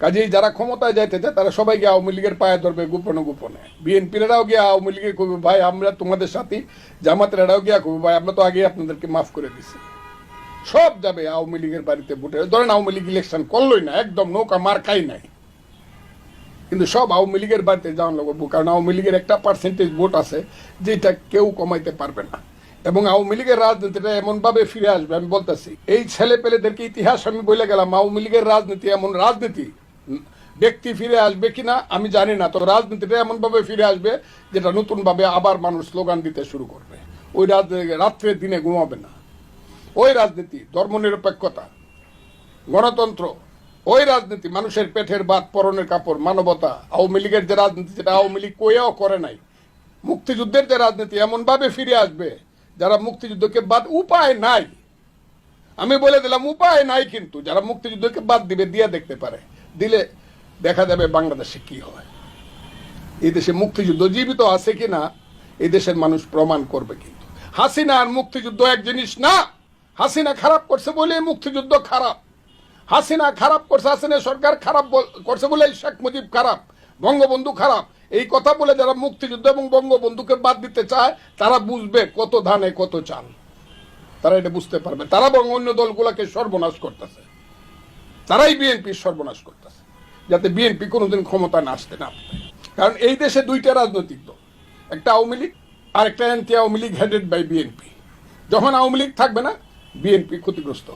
কাজেই যারা ক্ষমতায় যাইতে চায় তারা সবাই গিয়ে আওয়ামী লীগের পায়ে ধরবে গোপনে গোপনে। বিএনপিরাও গিয়ে আওয়ামী লীগের কবি, ভাই, আমরা তোমাদের সাথে, জামাতেরাও গিয়া কবি, ভাই, আমরা তো আগে আপনাদেরকে মাফ করে দিছি। সব যাবে আওয়ামী লীগের বাড়িতে ভোটে ধরেন আওয়ামী লীগ ইলেকশন করলোই না, একদম নৌকা মার খাই নাই। কিন্তু সব আওয়ামী লীগের বাড়িতে যাওয়ান লাগবো কারণ আওয়ামী লীগের একটা পার্সেন্টেজ ভোট আছে, যেটা কেউ কমাইতে পারবে না। এবং আওয়ামী লীগের রাজনীতিটা এমনভাবে ফিরে আসবে, আমি বলতেছি, এই ছেলে পেলেদেরকে ইতিহাস আমি বলে গেলাম, আওয়ামী লীগের রাজনীতি এমন রাজনীতি ব্যক্তি ফিরে আসবে কিনা, আমি জানি না তো রাজনীতিটা এমনভাবে ফিরে আসবে যেটা নতুনভাবে আবার মানুষ স্লোগান দিতে শুরু করবে। ওই রাজনীতি রাত্রে দিনে ঘুমাবে না। ওই রাজনীতি, ধর্মনিরপেক্ষতা, গণতন্ত্র, ওই রাজনীতি, মানুষের পেটের বাদ, পরনের কাপড়, মানবতা, আওয়ামী লীগের যে রাজনীতি, যেটা আওয়ামী লীগ কইয়াও করে নাই। মুক্তিযুদ্ধের যে রাজনীতি এমনভাবে ফিরে আসবে, যারা মুক্তিযুদ্ধকে বাদ, উপায় নাই। আমি বলে দিলাম, উপায় নাই কিন্তু, যারা মুক্তিযুদ্ধকে বাদ দিবে, দিয়ে দেখতে পারে। দিলে দেখা যাবে বাংলাদেশে কি হয়। এই দেশে মুক্তিযুদ্ধ জীবিত আছে কি না, এই দেশের মানুষ প্রমাণ করবে কিন্তু। হাসিনা আর মুক্তিযুদ্ধ এক জিনিস না, হাসিনা খারাপ করছে বলে মুক্তিযুদ্ধ খারাপ। হাসিনা খারাপ করছে, হাসিনা সরকার খারাপ করছে বলে শেখ মুজিব খারাপ, বঙ্গবন্ধু খারাপ। এই কথা বলে যারা মুক্তিযুদ্ধ এবং বঙ্গবন্ধুকে বাদ দিতে চায়, তারা বুঝবে কত ধানে কত চাল। তারা এটা বুঝতে পারবে। তারা বরং অন্য দলগুলোকে সর্বনাশ করতেছে। তারাই বিএনপির সর্বনাশ করতেছে, যাতে বিএনপি কোনোদিন ক্ষমতা না আসতে না। কারণ এই দেশে দুইটা রাজনৈতিক দল, একটা আওয়ামী লীগ আর একটা anti Awami League headed by BNP যখন আওয়ামী লীগ থাকবে না, বিএনপি ক্ষতিগ্রস্ত।